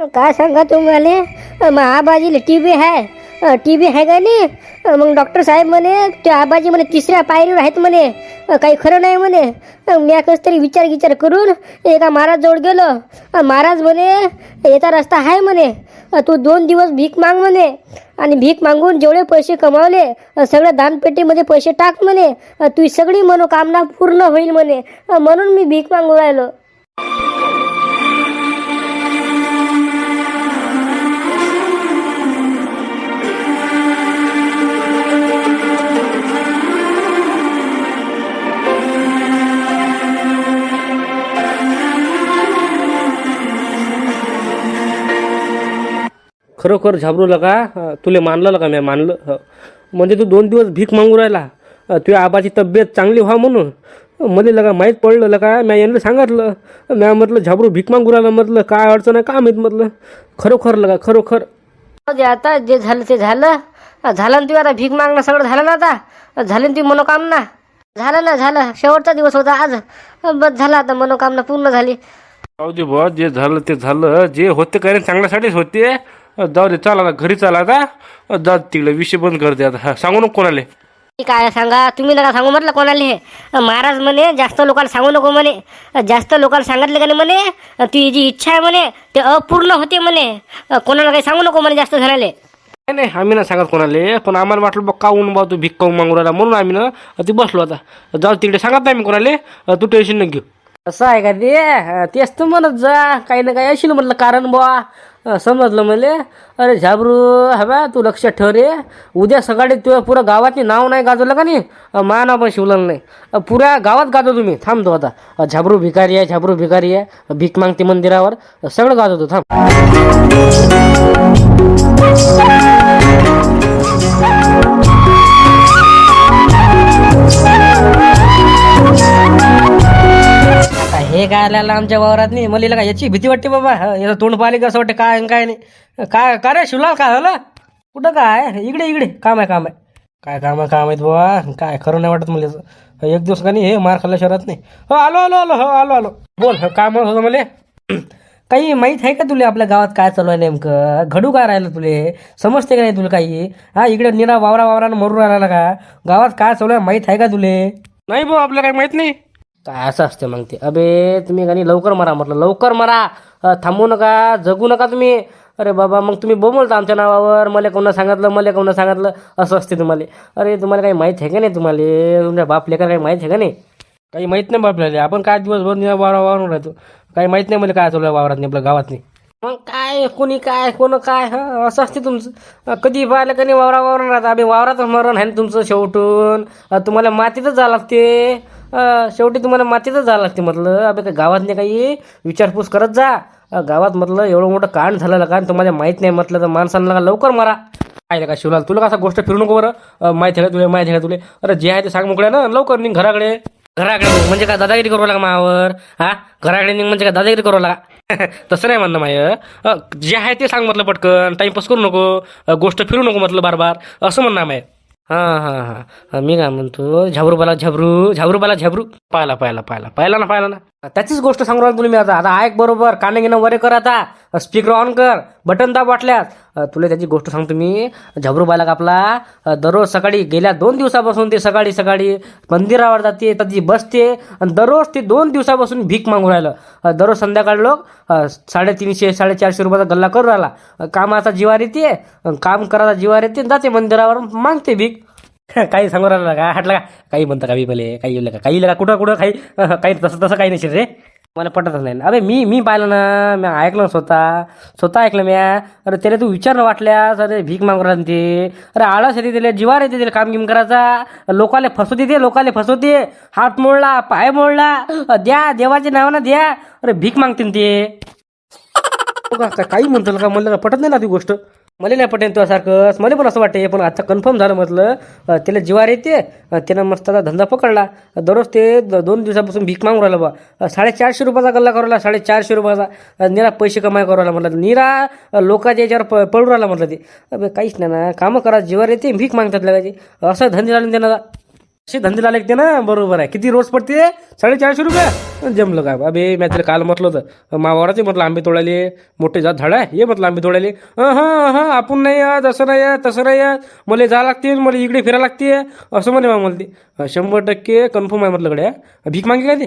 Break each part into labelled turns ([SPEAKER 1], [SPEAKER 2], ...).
[SPEAKER 1] काय सांगा तुम्हाला? मग आबाजीला टी बी आहे टी बी आहे का नाही? मग डॉक्टर साहेब म्हणे ते आबाजी म्हणे तिसऱ्या पायरीवर आहेत म्हणे. काही खरं नाही म्हणे. मी कसं तरी विचार विचार करून एका महाराजजवळ गेलो. महाराज म्हणे याचा रस्ता आहे म्हणे. तू दोन दिवस भीक माग म्हणे. आणि भीक मागून जेवढे पैसे कमावले सगळ्या दानपेटीमध्ये पैसे टाक म्हणे. तुझी सगळी मनोकामना पूर्ण होईल म्हणे. म्हणून मी भीक मागू राहिलो.
[SPEAKER 2] खरोखर झाबरू लगा अं, तुले मानलं का मी मानलं. म्हणजे तू दोन दिवस भीक मागू राहिला. तुझ्या आबाची तब्येत चांगली व्हा म्हणून. मला लगा माहीत पडलं लगा मी यांना सांगितलं. म्या म्हटलं झाबरू भीक मागू राहिला म्हटलं काय अडचण आहे का माहीत म्हटलं. खरोखर लगा खरोखर.
[SPEAKER 1] दे आता जे झालं ते झालं. झालं ना तू आता भीक मागणं सगळं झालं ना आता? झाली ती मनोकामना? झालं ना झालं. शेवटचा दिवस होता आज. बस झालं आता मनोकामना पूर्ण झाली.
[SPEAKER 2] दे बुवा जे झालं ते झालं. जे होते काय रे चांगल्यासाठीच होते. जाऊ दे चला आता घरी चला आता. जा तिकडे विषय बंद कर दे आता. हा, सांगू नको कोणाले.
[SPEAKER 1] काय सांगा तुम्ही नका सांगू म्हटलं कोणाला. हे महाराज म्हणे जास्त लोकांना सांगू नको म्हणे. जास्त लोकांना सांगितलं का नाही म्हणे तुझी जी इच्छा आहे म्हणे ते अपूर्ण होते म्हणे. कोणाला काही सांगू नको म्हणे जास्त झालेले
[SPEAKER 2] नाही नाही आम्ही ना सांगत कोणाले पण आम्हाला वाटलं बघ काऊन बा तू भिक काऊन मागू राहिला. म्हणून आम्ही ना ती बसलो आता. जाऊ तिकडे सांगत नाही मी कोणाले. तू टेन्शन न घेऊ. असं आहे का ते? तेच तर म्हणत जा. काही ना काही असेल म्हटलं कारण बुवा. समजलं मला. अरे झाबरू हव्या तू लक्षात ठेव रे. उद्या सकाळी तुझ्या पुऱ्या गावातनी नाव नाही गाजवलं का नाही? अं, मा नाव पण शिवलं नाही. पुऱ्या गावात गाजव तुम्ही थांबतो आता. झाबरू भिकारी आहे झाबरू भिकारी आहे. भीक मागते मंदिरावर. सगळं गाजवतो. थांब. हे काय आल्याला आमच्या वावरात नाही? मला का याची भीती वाटते बाबा? हं, याचं तोंड पाहिले कसं वाटतं? काय आणि काय नाही? काय काय रे शिवलाल काय झालं? कुठं काय? इकडे इकडे. काम आहे काम आहे. काय काम आहे काम आहेत बाबा काय खरं नाही वाटत मला याचं. एक दिवस का नाही हे मार खाल्ल्या शहरात नाही. हो आलो आलो आलो हो आलो आलो. बोल हं, काय म्हणत होतं मला? काही माहीत आहे का तुला आपल्या गावात काय चालू आहे नेमकं? घडू काय राहिलं तुले? समजते का नाही तुला काही? हा इकडे निरा वावरा वावरानं मरून राहिला का? गावात काय चालू आहे माहीत आहे का तुले? नाही भाऊ आपल्याला काही माहीत नाही. काय असं असते मग ते. अबे तुम्ही का नाही लवकर मरा म्हटलं. लवकर मरा. थांबू नका. जगू नका तुम्ही. अरे बाबा मग तुम्ही बोलता आमच्या नावावर. मला कोणा सांगितलं मला कोणा सांगितलं. असं असते तुम्हाला. अरे तुम्हाला काही माहीत आहे का नाही तुम्हाला? तुमच्या बाप लेकर काही माहीत आहे का नाही? काही माहीत नाही बापल्याला आपण काय दिवसभर वावरा वावरून राहतो? काही माहीत नाही मला काय चालू वावरात नाही आपल्या गावात नाही मग काय कोणी काय कोण काय? हा असं असते तुमचं. कधी पाहिलं का नाही वावरा वावरून राहतं? आम्ही वावरातच मरण आहे ना तुमचं शेवटून. तुम्हाला मातीतच जावं लागते. शेवटी तुम्हाला मातीतच जावं लागते म्हटलं. अबे काय गावात नाही काही विचारपूस करत जा. गावात म्हटलं एवढं मोठं कांड झालं का? तुम्हाला माहीत नाही म्हटलं तर माणसांना का लवकर मारा. आहे का शिवलाल तुला कसं गोष्ट फिरू नको बरं? माहिती आहे तुले तुला? माहिती आहे का तुला? अरे जे आहे ते सांग मोकळ्या ना लवकर निघ घराकडे. घराकडे म्हणजे काय दादागिरी करू लागा मावर? हा? घराकडे निघ म्हणजे काय दादागिरी करू लागा? तसं नाही म्हणणं माय. अ, जे आहे ते सांग म्हटलं पटकन. टाइमपास करू नको. गोष्ट फिरू नको म्हटलं बार बार. असं म्हणणं माय. हां हां हां. मी काय म्हणतो? झाबरू बाला झाबरू झाबरू बाला झाबरू. पाहिला पाहिला पाहिला. पाहिला ना पाहिला ना. त्याचीच गोष्ट सांगू राहिलो मी आता. आता ऐक बरोबर काने घेणं वरे कर आता. स्पीकर ऑन कर. बटन दाब वाटल्यास. तुला त्याची गोष्ट सांगतो मी. झाबरू बालक आपला दररोज सकाळी गेल्या दोन दिवसापासून ते सकाळी सकाळी मंदिरावर जाते त्याची बसते आणि दररोज ते दोन दिवसापासून भीक मागू राहिलं. दररोज संध्याकाळी लोक साडेतीनशे साडेचारशे रुपयाचा गल्ला करून राहिला. कामाचा जिवार येते काम करायचा जिवार येते जाते मंदिरावर मागते भीक. काही सांगू राहिलं का? हाटला का? काही म्हणतं का बी मले काही येऊ का काही येईल का कुठं कुठं काही काही तसं तसं काही नाही रे. मला पटतच नाही. अबे मी मी पाहिलं ना मी ऐकलं स्वतः. स्वतः ऐकलं म्या. अरे त्याला तू विचारलं वाटल्यास. अरे भीक मागू राहिलं ते. अरे आळस येते त्याला जिवार येते त्याला काम गिम करायचा. लोकाले फसवते ते लोकाले फसवते. हात मोडला पाय मोडला. द्या देवाच्या नावानं द्या. अरे भीक मागते ते. हो काही म्हणतो का? म्हणलं का पटत नाही ना ती गोष्ट. मला नाही पटेल तुझ्यासारखंच मला पण असं वाटते पण आता कन्फर्म झालं म्हटलं त्याला जिवार येते त्यानं मस्त आता धंदा पकडला. दररोज ते दोन दिवसापासून भीक मागून राहिलं बा. साडेचारशे रुपयाचा गल्ला करू राहिला साडेचारशे रुपयाचा. निरा पैसे कमाई करू राहिला म्हटलं. निरा लोकांच्या याच्यावर प पडू राहिला म्हटलं ते. काहीच नाही ना. कामं करा जिवार येते भीक मागतात लगायची. असं धंदे झालं त्यांना
[SPEAKER 1] असे धंदे लागले ते ना बरोबर आहे. किती रोज पडते? साडेचारशे रुपये? जमलं का? अबे मी त्याला काल म्हटलं होतं. मावाराचे म्हटलं आंबे तोडायले. मोठे जात झाड आहे. ये म्हटलं आंबे तोडायले. हा हां हां आपण नाही या जसं नाही या तसं नाही या मला जा लागते मला इकडे फिरायला लागते. असं म्हणे मग मला ते शंभर टक्के कन्फर्म आहे म्हटलं कडे भीक मागे काय ते?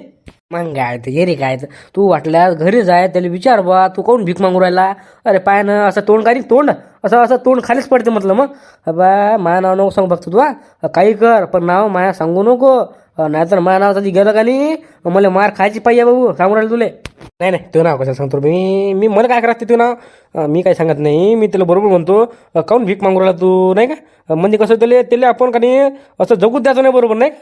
[SPEAKER 1] मग काय ते ये रे काय तर तू वाटल्यास घरी जाय त्याला विचार बा तू काऊन भीक मागू राहिला? अरे पाय ना असं तोंड काही तोंड? असं असं तोंड खालीच पडते म्हटलं मग. बा माया नाव नको सांगू बघतो तू हा. काही कर पण नाव माया सांगू नको. नाहीतर माझ्या नाव कधी गेलं का नाही मला मार खायची पाहिजे बाबू सांगू राहिलं तुले. नाही नाही तू नाव कसं सांगतो मी मी मला काय करायचं ते नाव? मी काय सांगत नाही. मी त्याला बरोबर म्हणतो. काऊन काहून भीक मागू राहिला तू नाही का? म्हणजे कसं त्याला त्याला आपण का नाही असं जगूच द्यायचं नाही बरोबर नाही का?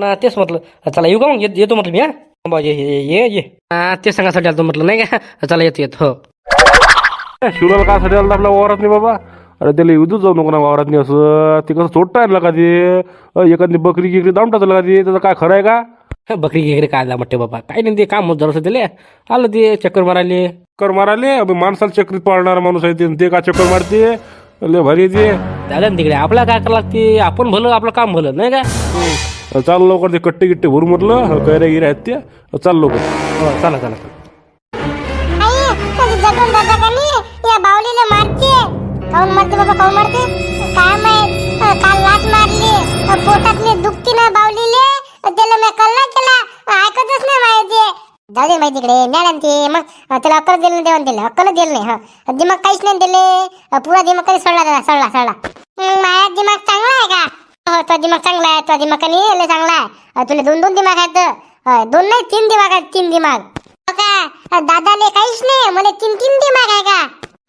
[SPEAKER 1] ना तेच म्हटलं. चला येऊ का मग? येतो म्हटलं मी हा. ये ये ये ये. हा तेच सांगासाठी आलतो म्हटलं नाही का? चला येतो येतो. हो.
[SPEAKER 2] शिवराला काय साठी आला आपल्या वावरात नाही बाबा? अरे त्याला युद्धच जाऊ नको ना वावरात नाही असं. ते कसं चोट्टा आणला का ते? एखादी बकरी गिकरी दाम टाकलं का ते? त्याचं काय खरं आहे का?
[SPEAKER 1] बकरी वगैरे काय आला म्हटते बाबा? काय नाही ते काम होत जरासं दिले आलं ते चक्कर मारायले.
[SPEAKER 2] कर माराले अबे माणसाला चक्रीत पाळणारा माणूस आहे ते ते का चक्कर मारते? लय भारी ते.
[SPEAKER 1] झालं ना तिकडे आपल्याला काय करावं लागते? आपण भलं आपलं काम भलं नाही का?
[SPEAKER 2] अ, चाल लवकर ते कट्टे गिट्टे भरू म्हटलं कैऱ्या गिऱ्या आहेत ते चाल लवकर.
[SPEAKER 1] हो चला चला
[SPEAKER 3] आई कधी जगून दादा का नाही या बावलीला मारते. काऊन मारते बाबा काऊन मारते? काय माहीत? अं, काल लाट मारली. अं, पोटातले दुखती ना बावलीले. अं, त्याला मी कल्ला केला. अं, ऐकतच नाही माहिती. जाऊ दे माहिती इकडे. मॅडम ते मग अं, त्याला अक्कल दिलं नाही देऊन दिलं. अक्कल दिलं नाही हा. दिमाग काहीच नाही दिले. अं, पुरा दिमाग कधी सडला त्याला सडला सडला. मग माझा दिमाग चांगला आहे का? हो तो दिमाग चांगला आहे तो दिमाग नाही लय चांगला आहे. तुला दोन दोन दिमाग आहेत. दोन नाही तीन दिमाग आहेत तीन दिमाग. हो का? दादाले काहीच नाही मला तीन तीन दिमाग आहे का?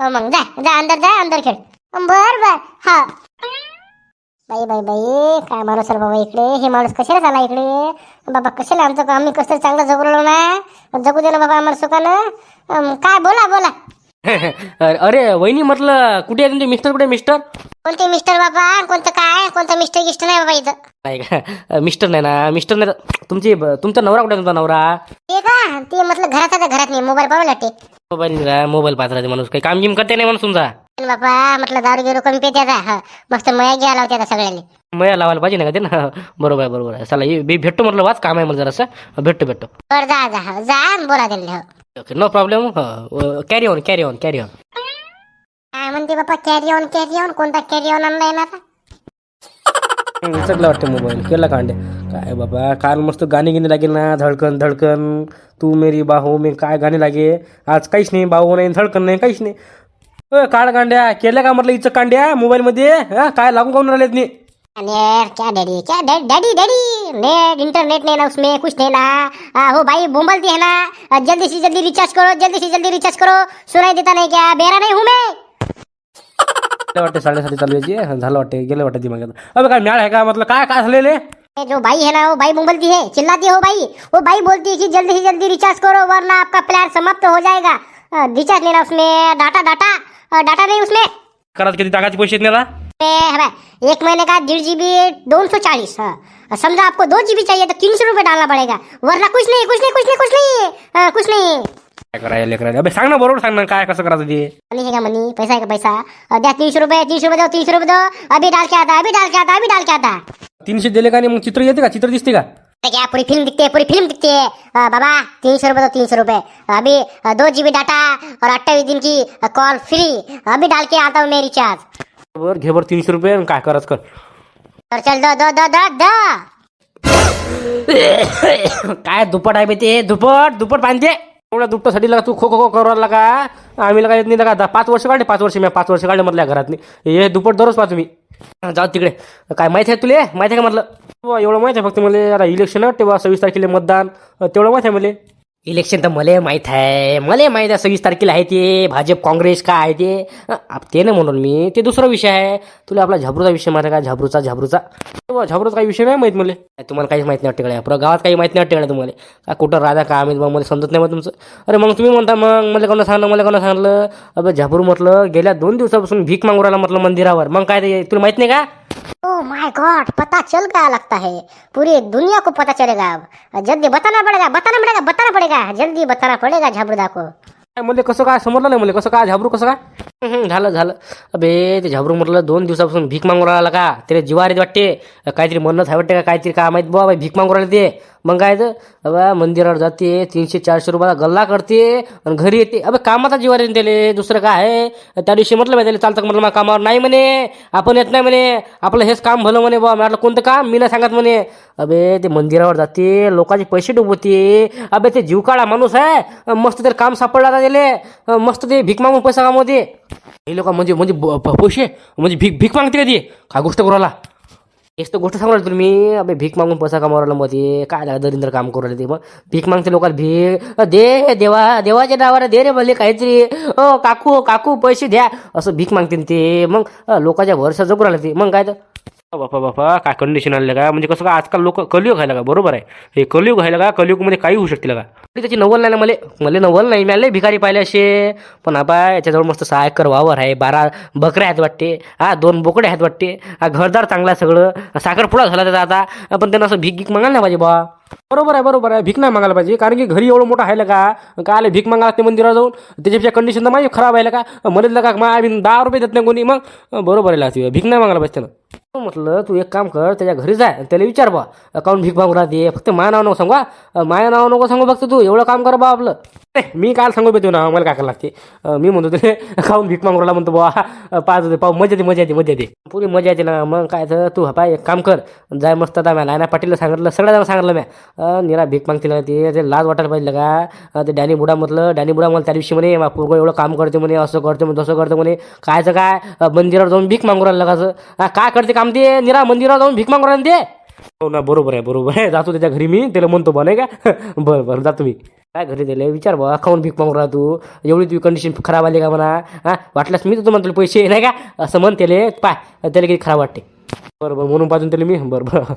[SPEAKER 3] हो, मग जा जा अंदर जा अंदर खेळ. बर बर हा. बाई बाई बाई काय माणूस बाबा इकडे? हे माणूस कशाला झाला इकडे? बाबा कशाला आमचं आम्ही कसं चांगलं जगलो ना? जगू दे ना बाबा आम्हाला सुखानं. काय? बोला बोला.
[SPEAKER 1] अरे वहिनी म्हटलं कुठे आहे तुमचे मिस्टर कुठे मिस्टर?
[SPEAKER 3] कोणते मिस्टर बाबा? कोणतं काय? कोणतं मिस्टर गिस्टर नाही बाबा इथं.
[SPEAKER 1] नाही का? मिस्टर नाही ना? मिस्टर नाही तर तुमची तुमचा नवरा कुठे आहे तुमचा नवरा?
[SPEAKER 3] ते का? ते म्हटलं घरात घरात नाही. मोबाईल पाहू लागते.
[SPEAKER 1] मोबाईल मोबाईल पाहत राहते माणूस. काही काम गिम करते नाही माणूस तुमचा?
[SPEAKER 3] बाबा म्हटलं दारू गिरू कमी पेते आता. हा मस्त मया घ्यायला होते आता सगळ्यांनी.
[SPEAKER 1] मया लावायला पाहिजे ना का ते ना बरोबर आहे बरोबर. आहे चला ये- भेटतो म्हटलं वाच काम आहे मला जरासं. भेटतो भेटतो.
[SPEAKER 3] बर जा जा हा, जा आणि बोला त्यांनी हो.
[SPEAKER 1] Okay no problem carry on carry on carry on
[SPEAKER 3] काय म्हणते बाबा कॅरी ऑन कॅरी ऑन कोणता कॅरी ऑन आणलाय ना आता
[SPEAKER 1] चांगलं वाटतं मोबाईल केला कांडे काय बाबा काल मस्त गाणी गिणी लागेल ना धडकन धडकन. तू मेरी बाहो मी काय गाणी लागे? आज काहीच नाही बाहो नाही धडकन नाही काहीच नाही. काळ कांड्या केल्या का म्हटलं इचं कांड्या मोबाईलमध्ये? हा काय लागून काऊन राहिलेत नाही
[SPEAKER 3] अरे क्या डैडी क्या daddy daddy daddy net internet नहीं ना उसमें कुछ नहीं ना। आ, हो भाई बोंबलती है ना। जल्दी से जल्दी रिचार्ज करो जल्दी से जल्दी रिचार्ज करो। सुनाई देता नहीं क्या? बेरा नहीं हूँ मैं।
[SPEAKER 1] वाटते साडेसाती चालू यायची झालं वाटते गेलं वाटते दिमागात अबे काय? म्याळ आहे का म्हटलं काय काय झालेले
[SPEAKER 3] जो भाई है ना वो भाई बोंबलती है चिल्लाती है भाई। वो भाई बोलती है कि जल्दी से जल्दी रिचार्ज करो वरना आपका प्लान समाप्त हो जाएगा। रिचार्ज लेना उसमें डाटा डाटा। डाटा नहीं उसमें।
[SPEAKER 1] करायचं किती टाकाचे पैसे आहेत मला
[SPEAKER 3] एक महीने का डेढ़ जीबी दो सौ चालीस हाँ। समझो आपको दो जीबी चाहिए तो तीन सौ रुपये डालना पड़ेगा वरना कुछ नहीं कुछ नहीं कुछ नहीं कुछ नहीं हाँ, कुछ नहीं।
[SPEAKER 1] काय करायला लेकरायला अबे सांग ना बरोबर सांग ना काय कसं करायचं ते?
[SPEAKER 3] मनी है क्या मनी? पैसा है क्या पैसा? द्या तीनशे रुपये तीनशे रुपये दो तीनशे रुपये दो। अभी डाल के आता अभी डाल के आता अभी डाल के आता।
[SPEAKER 1] तीनशे दिले का नाही मग चित्र येते का? चित्र दिसते का?
[SPEAKER 3] तो क्या पूरी फ़िल्म दिखती है पूरी फ़िल्म दिखती है। अ, बाबा तीन सौ रुपये दो तीन सौ रुपये। अभी दो जीबी डाटा और अट्ठाईस दिन की कॉल फ्री अभी डाल के आता हूँ मैं रिचार्ज
[SPEAKER 1] बरं घे बरं तीनशे रुपये आणि काय करायचं कर.
[SPEAKER 3] और चल दो दो दो दो दो.
[SPEAKER 1] काय दुप्पट आहे बे ते? दुप्पट दुप्पट बांधते. एवढ्या दुप्पटासाठी लगा तू खो खो खो करायला का आम्ही लगा येत नाही लगा. दहा पाच वर्ष काढले पाच वर्ष मी पाच वर्ष काढले मधल्या घरात हे दुप्पट दररोज पा तुम्ही जाऊ तिकडे. काय माहिती आहे तुले? माहिती आहे का म्हटलं? बुवा, एवढं माहिती आहे फक्त मला. आता इलेक्शन वाटते बा सव्वीस तारखेला मतदान. तेवढं माहिती आहे मला. इलेक्शन तर मला माहीत आहे. मला माहीत आहे सव्वीस तारखेला आहे ते. भाजप काँग्रेस काय आहे ते? अ, ते नाही म्हणून मी. ते दुसरा विषय आहे. तुला आपला झाबरूचा विषय माहिती आहे का? झाबरूचा झाबरूचा. हो, झाबरूचा काही विषय नाही माहीत मला. तुम्हाला काहीच माहीत नाही वाटते कडे गावात काही माहीत नाही वाटते कडे तुम्हाला? का कुठं राजा का आम्ही मला समजत नाही मग तुमचं. अरे मग तुम्ही म्हणता मग मला कोणा सांगलं मला कोणा सांगलं? अबे झाबरू म्हटलं गेल्या दोन दिवसापासून भीक मागू राहिला म्हटलं मंदिरावर. मग काय ते तुला माहीत नाही का?
[SPEAKER 3] ओ माय गॉड पता चल गया लगता है। पूरी दुनिया को पता चलेगा अब। जल्दी बताना पड़ेगा बताना पड़ेगा बताना पड़ेगा। जल्दी बताना पड़ेगा झाबुदा को।
[SPEAKER 1] काय कसो का काय लो नाही कसो काय झाबरू कसं झालं झालं. अबे ते झाबरू म्हटलं दोन दिवसापासून भीक मागून राहिला का? त्याला जिवार वाटते. काहीतरी म्हणणं आहे वाटते का? काहीतरी काय माहीत बुवा भीक मागू राहिले ते. मग काय तर? अबा मंदिरावर जाते तीनशे चारशे रुपयाला गल्ला करते आणि घरी येते. अबे कामाचा जिवार येते त्याले. दुसरं काय आहे? त्या दिवशी म्हटलं बाई त्याला चालतं का म्हटलं मग कामावर नाही म्हणे. आपण येत नाही म्हणे. आपलं हेच काम भलं म्हणे बुवा. म्हटलं कोणतं काम? मी नाही सांगत म्हणे. अबे ते मंदिरावर जाते लोकांचे पैसे डुबवते. अबे ते जीव काळा माणूस आहे. मस्त ते काम सापडला आता त्याले? मस्त ते भीक मागून पैसा कामवते. हे लोक म्हणजे म्हणजे ब- पैसे म्हणजे भीक भीक मागते का ते? काय गोष्ट करू राहिला? हेच तर गोष्ट सांगू तुम्ही अबे भीक मागून पैसा कमावला राहिला मग ते काय झालं दरिंद्र काम करू राहिले ते? मग भीक मागते लोकांना भीक. दे देवा देवाच्या नावाला दे रे भले काहीतरी. ओ काकू काकू पैसे द्या. असं भीक मागते ते. मग लोकांच्या भरसा जगू राहिले ते. मग काय तर? बापा बापा काय कंडिशन आलेलं का? म्हणजे कसं का आजकाल लोक कलियुग घ्यायला का? बरोबर आहे. हे कलियुग घ्यायला का? कलियुगमध्ये काही होऊ शकतील का? त्याची नवल नाही ना मला मले नवल नाही मी भिकारी पाहिले असे. पण आबा याच्याजवळ मस्त सहा एकर वावर आहे बारा बकऱ्या आहेत वाटते. हा दोन बोकडे आहेत वाटते. हा घरदार चांगला आहे सगळं. साखरपुडा झाला त्याचा आता. पण त्यांना असं भीक भीक मागायला नाही पाहिजे बा बरोबर आहे बरोबर आहे. भीक नाही मागायला पाहिजे. कारण की घरी एवढं मोठं आहे का? काय आले भीक मागायला लागते मंदिरावर जाऊन. त्याच्यापेक्षा कंडिशन तर माझी खराब आहे का? म्हणलं का मा आम्ही दहा रुपये देत नाही कोणी. मग बरोबर आहे लागते भीक नाही मागायला पाहिजे त्यानं म्हटलं तू एक काम कर त्याच्या घरी जाय त्याला विचार बा काऊन भीक मागू राहते. फक्त माया नाव नको सांगू हा. माया नाव नको सांगू फक्त तू. एवढं काम कर बा आपलं. मी काल सांगू बेतो ना मला काय करायला लागते? मी म्हणतो ते खाऊन भीक मागू म्हणतो बा पाच होते पाहू मजा येते मजा येते मजा येते पुरी मजा येते ना मग काय तर तू पाय एक काम कर. जाय मस्त आता म्या नाना पाटीलला सांगितलं सगळ्या सांगितलं म्या. निरा भीक मागतील ते ते लाज वाटायला पाहिजे का? ते डॅनी बुडा म्हटलं डॅनी बुडा मला त्या दिवशी म्हणे मा एवढं काम करते म्हणे असं करते म्हणे तसं करते म्हणे. कायचं काय मंदिरावर जाऊन भीक मागू राहिलं कसं काय करते काम ते? निरा मंदिरावर जाऊन भीक मागू राहिलं ते? हो ना बरोबर आहे बरोबर आहे. जातो त्याच्या घरी मी त्याला म्हणतो बा नाही का? बरं बरं जातो मी. काय घरी त्याला विचार बा खाऊन भीक मागून राहतो. तू एवढी तुझी कंडिशन खराब आली का म्हणा? हा? वाटल्यास मी तुझं म्हणतो पैसे नाही का? असं म्हण त्याला. पाय त्याला किती खराब वाटते. बरं बरं म्हणून पाहिजे त्याला मी बरं बरं.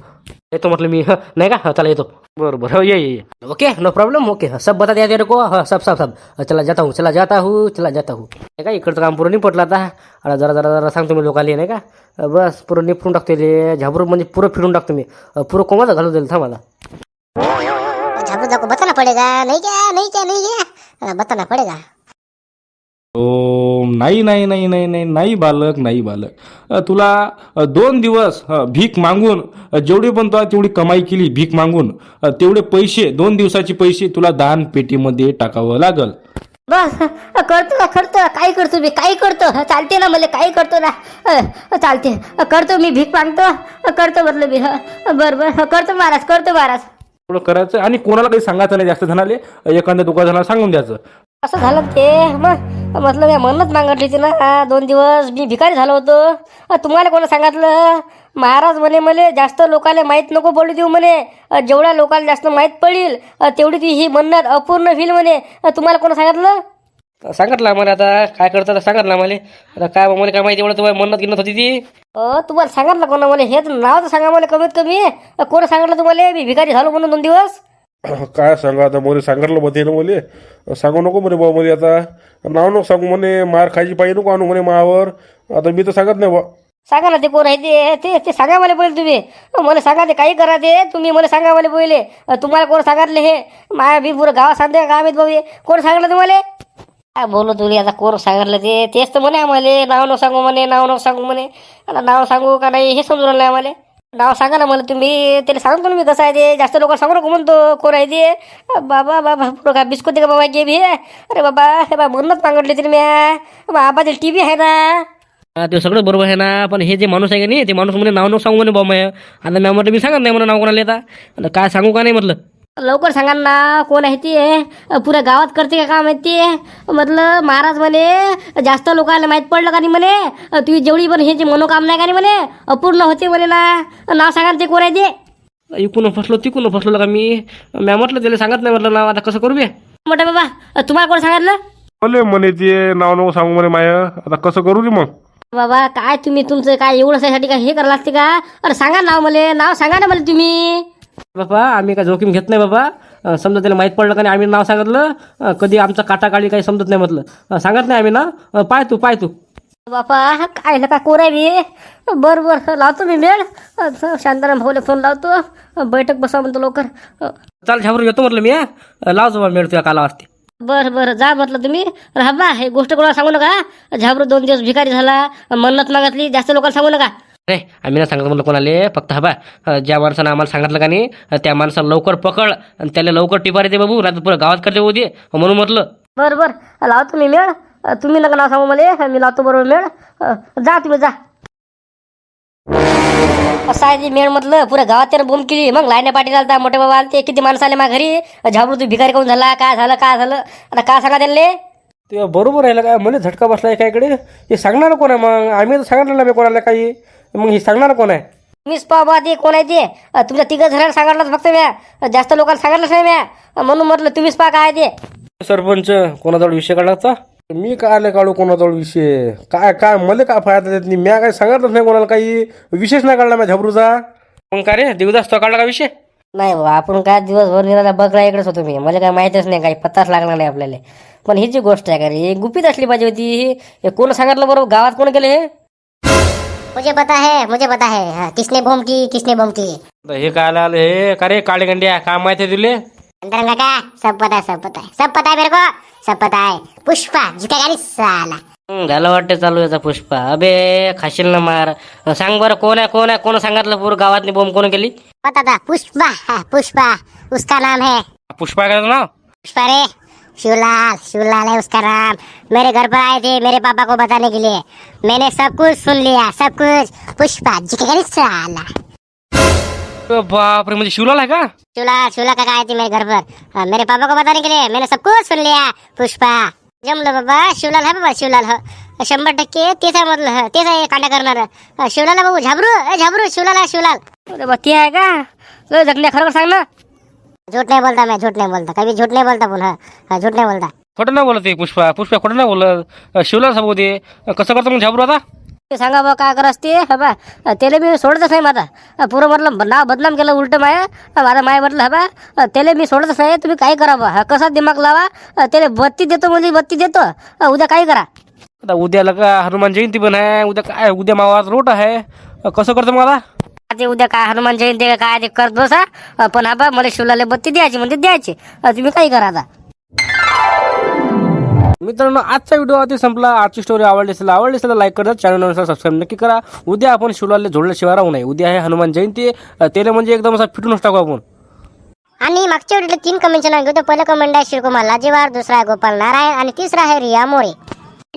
[SPEAKER 1] येतो म्हटलं मी नाही का? चला येतो. बरं बरं ये ये ओके नो प्रॉब्लेम ओके. सब बता द्या तेरे को. हा सब सब सब. चला जाता हूँ चला जाता हूँ चला जाता हूँ. नाही का इकडचं काम पुरं नाही पटलं आता? आता जरा जरा जरा सांगतो मी लोकांना नाही का? बस पुरं निपटून टाकतो ते. झाबरू म्हणजे पुरं फिरून टाकतो मी. पुरं कोमाचं घालून देईल थांब मला
[SPEAKER 3] झाबू झाकू बताना पडेगा. नाही क्या नाही क्या नाही क्या बताना पडेगा.
[SPEAKER 2] ओम नाही नाही नाही नाही नाही नाही बालक नाही बालक. तुला दोन दिवस भीक मागून जेवढी पण तुला तेवढी कमाई केली भीक मागून तेवढे पैसे दोन दिवसाचे पैसे तुला दान पेटीमध्ये टाकावं लागल.
[SPEAKER 4] बस करतो ना करतो काही करतो मी काही करतो. चालते ना मला काही करतो ना. चालते. करतो मी भीक मागतो. करतो म्हटलं मी हं. बरं बरं. करतो महाराज करतो महाराज.
[SPEAKER 2] एवढं करायचं आणि कोणाला काही सांगायचं नाही जास्त जणाले. एखाद्या दुकानाला सांगून द्यायचं.
[SPEAKER 4] असं झालं ते मग म्हटलं मी म्हणत मागितली होती ना दोन दिवस मी भिकारी झालो होतो. तुम्हाला कोणी सांगितलं? महाराज म्हणे मला जास्त लोकांना माहीत नको पडू देऊ म्हणे. जेवढ्या लोकांना जास्त माहीत पडेल तेवढी ती ही म्हणणं अपूर्ण होईल म्हणे. तुम्हाला कोणी सांगितलं?
[SPEAKER 1] सांगितलं आम्हाला आता काय करतात सांगितलं आम्हाला आता काय मला काय माहिती एवढं तुम्हाला म्हणत गिनत होती ती.
[SPEAKER 4] तुम्हाला सांगितलं कोणा मला हेच नाव तर सांगा मला कमीत कमी. कोण सांगितलं तुम्हाला? मी भिकारी झालो म्हणून दोन दिवस.
[SPEAKER 2] काय सांगा आता मला सांगितलं मध्ये ना बोले सांगू नको म्हणे भाऊ मला आता. नाव नको सांगू म्हणे मार खायची पाहिजे नको आणू म्हणे मावर. आता मी तर सांगत नाही बा.
[SPEAKER 4] सांगा ना ते कोण आहे ते ते ते सांगा मला पहिले तुम्ही. मला सांगा ते काही करा ते. तुम्ही मला सांगा मला पहिले तुम्हाला कोण सांगितले हे? माया बी पुरं गावात सांगते का आहेत बाबा हे? कोण सांगितलं तुम्हाला? काय बोलू तुम्ही आता कोण सांगितलं ते? तेच तर म्हणे आम्हाला. नाव न सांगू म्हणे नाव न सांगू म्हणे. आता नाव सांगू का नाही हे समजून राहिलं आम्हाला. नाव सांगा ना मला तुम्ही त्याला सांगतो ना मी कसं आहे ते. जास्त लोक सांगू नको म्हणतो कोण आहे ते. बाबा बाबा पुढं का बिस्कुट दे का बाबा गेम हे अरे बाबा हे बा म्हणूनच मागवले तरी म्या आबादी टी व्ही आहे ना.
[SPEAKER 1] हा, ते सगळं बरोबर आहे ना पण हे जे माणूस आहे का नाही ते माणूस म्हणे नाव नको सांगू म्हणे बाबा आता मॅम म्हटलं मी सांगत नाही म्हणून नाव कोणाला येता. आता काय सांगू का नाही म्हटलं?
[SPEAKER 4] लवकर सांगा ना कोण आहे ते? पुऱ्या गावात करते का काम आहे ते? म्हटलं महाराज म्हणे जास्त लोकांना माहीत पडलं का नाही म्हणे? तुझी जेवढी पण हे जे मनोकामना आहे का नाही म्हणे? अपूर्ण होते म्हणे ना. नाव सांगा ना ते कोण आहे ते?
[SPEAKER 1] इकून फसलो तिकून फसलो का मी? मी म्हटलं त्याला सांगत नाही म्हटलं नाव आता कसं करू बे?
[SPEAKER 4] म्हटलं बाबा तुम्हाला कोण सांगितलं?
[SPEAKER 2] बोले म्हणे ते नाव नको सांगू म्हणे माय. आता कसं करू रे मग?
[SPEAKER 4] बाबा काय तुम्ही तुमचं काय एवढं साठी काय हे करायला लागते का? अरे सांगा नाव मला नाव सांगा ना मला तुम्ही.
[SPEAKER 1] बाबा आम्ही काय जोखीम घेत नाही बाबा. समजा त्याला माहीत पडलं का नाही आम्ही नाव सांगितलं. कधी आमचा काटाकाळी काही समजत नाही म्हटलं. सांगत नाही आम्ही ना. पाय तू पाय तू.
[SPEAKER 4] बापा काय कोण आहे मी बरं बरं लावतो मी मेळ. शांताराम भाऊला फोन लावतो. बैठक बसा म्हणतो लवकर.
[SPEAKER 1] चाल झाबरू येतो म्हटलं मी. लावतो बा मेळ तुझ्या काला वाजते
[SPEAKER 4] बरं बरं जा म्हटलं तुम्ही. हा बा हे गोष्ट कोणाला सांगू नका. झाबरू दोन दिवस भिकारी झाला. मन्नत मागितली. जास्त लोकांना सांगू नका.
[SPEAKER 1] अरे आम्ही ना सांगतो म्हणलं कोणाले फक्त हबा ज्या माणसानं आम्हाला सांगितलं का नाही त्या माणसाला लवकर पकड आणि त्याला लवकर टिपार येते बाबू नाही पुरं गावात करते होते म्हणून म्हटलं.
[SPEAKER 4] बरं बरं लावतो मी मेळ. तुम्ही नका नाव सांगू मला मी लावतो बरोबर मेळ. जा तुम्ही जा. असं आहे मेळ म्हटलं पुऱ्या गावात त्यानं बोंब केली मग लाईना पाटील आलता मोठे बाबा आलते किती माणसं आले मा घरी झाबरू तू भिकारी कोण झाला काय झालं काय झालं आता काय सांगा त्यांना
[SPEAKER 1] ते बरोबर राहिलं काय मला झटका बसला आहे इकडे? हे सांगणार कोण मग? आम्ही तर सांगितलं नाही कोणाला काही. मग हे सांगणार कोण आहे?
[SPEAKER 4] मीच पाहा ते कोण आहे ते? अ, तुमच्या तिघं जणांना सांगितलं फक्त म्या. जास्त लोकांना सांगितलंच नाही म्या. अ, म्हणून म्हटलं तुम्हीच पहा काय ते.
[SPEAKER 1] सरपंच कोणाजवळ विषय काढायचा? मी काय नाही काढू कोणाजवळ विषय? काय काय मला काय फायदा देत नाही? म्या काय सांगितलंच नाही कोणाला काही विशेष नाही काढला माझ्या झबरूचा. मग काय रे देवदास तो काढला का विषय?
[SPEAKER 4] नाही बाबा आपण काय दिवसभर निराला बघला इकडेच होतो मी. मला काय माहितच नाही काही पत्ताच लागला नाही आपल्याला. पण ही जी गोष्ट आहे का रे ही गुपित असली पाहिजे होती. ही- हे कोण सांगितलं बरोबर? गावात कोण गेले हे?
[SPEAKER 3] मुझे पता है मुझे पता है। हाँ, किसने बम की किसने बम की?
[SPEAKER 1] आता हे काय आलं हे का रे काळे गंड्या काय माहिती आहे तुले?
[SPEAKER 3] अंदर का सब पता है सब पता है। सब पता है मेरे को सब पता है। पुष्पा जितेगा नहीं साला।
[SPEAKER 1] हं, झालं वाटतं चालू याचा पुष्पा. अबे खाशील ना मार. सांग बरं कोण आहे कोण आहे? कोण सांगितलं पूर्ण गावातली बोंब कोण केली?
[SPEAKER 3] पता था पुष्पा हाँ, पुष्पा. उसका नाम है।
[SPEAKER 1] पुष्पा काय नाव?
[SPEAKER 3] पुष्पा रे। शिवलाल शिवलाल है उसका नाम मेरे घर पर आए थे मेरे पापा को बताने के लिए. मैंने सब कुछ सुन लिया सब कुछ. पुष्पा जितेगा नहीं साला
[SPEAKER 1] अ, बापरे म्हणजे शिवलाल आहे का?
[SPEAKER 3] शिवलाल शिवला का आए थे मेरे घर पर. हाँ, मेरे पापा को बताने के लिए. मैंने सब कुछ सुन लिया पुष्पा. जमलं बाबा शिवलाल है बाबा शिवलाल ह. शंभर टक्के तेच आहे मधलं ह तेच आहे कांडा करणार ह, शिवलाल बाबू झाबरू ए झाबरू शिवलाल आहे शिवलाल.
[SPEAKER 4] अरे बा ते आहे का? लय जगण्या खरं सांग ना.
[SPEAKER 3] झूठ नहीं बोलता मैं झूठ नहीं बोलता. कभी झूठ नहीं बोलता पुन्हा. हाँ, झूठ नहीं बोलता.
[SPEAKER 1] खोटं नाही बोलत पुष्पा. पुष्पा खोटं नाही बोलत. अ, शिवलाल सांगू दे. कसं करतो मग झाबरू आता?
[SPEAKER 4] ते सांगा बा काय करस ते? हा बा त्याला मी सोडतच नाही माझा पुरं म्हटलं नाव बदनाम केलं उलट माय. माझा माय म्हटलं हा बा त्याला मी सोडतच नाही. तुम्ही काय करा बा? हा, कसा दिमाग लावा? त्याला बत्ती देतो म्हणजे बत्ती देतो. उद्या काय करा?
[SPEAKER 1] आता उद्याला का हनुमान जयंती पण आहे. उद्या काय उद्या मावाज रोट आहे. कसं करतो मग आता?
[SPEAKER 4] ते उद्या काय हनुमान जयंती आहे का काय ते करत बसा. पण हा बा मला शिवलाला बत्ती द्यायची म्हणजे द्यायची. अ, तुम्ही काय करा आता?
[SPEAKER 1] मित्रांनो आजचा व्हिडिओ आधी संपला. आजची स्टोरी आवडली असेल आवडली असेल लाईक करा चॅनल सबस्क्राईब नक्की करा. उद्या आपण शिवलाला जोडल्याशिवाय राहू नये उद्या आहे हनुमान जयंती. अ, त्याला म्हणजे एकदम असा फिटूनच टाकू आपण.
[SPEAKER 3] आणि मागच्या व्हिडिओला तीन कमेंटचे नाव घेतो पहिलं कमेंट आहे शिवकुमार लाजेवार दुसरा आहे गोपाल नारायण आणि तिसरा आहे रिया मोरे.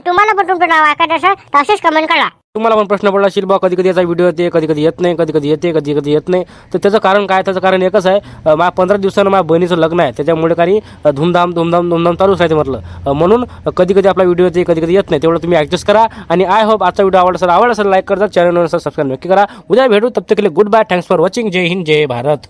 [SPEAKER 3] तुम्हाला पण तुमचं नाव ऐकायचं असेल तर असेच कमेंट करा.
[SPEAKER 1] तुम्हाला पण प्रश्न पडला असेल बा कधी कधी याचा व्हिडिओ येते कधी कधी येत नाही कधी कधी येते कधी कधी येत नाही. तर त्याचं कारण काय? त्याचं कारण एकच आहे माझ्या पंधरा दिवसानं माझ्या बहिणीचं लग्न आहे त्याच्यामुळे काही धुमधाम धूमधाम धुमधाम चालूच राहते म्हटलं. म्हणून कधी कधी आपला व्हिडिओ येते कधी कधी येत नाही तेवढं तुम्ही ॲडजस्ट करा आणि आय होप आजचा व्हिडिओ आवडला असेल आवडला असेल लाईक करता चॅनल सबस्क्राईब नक्की करा. उद्या भेटू तब तक good bye thanks for watching जय हिंद जय भारत.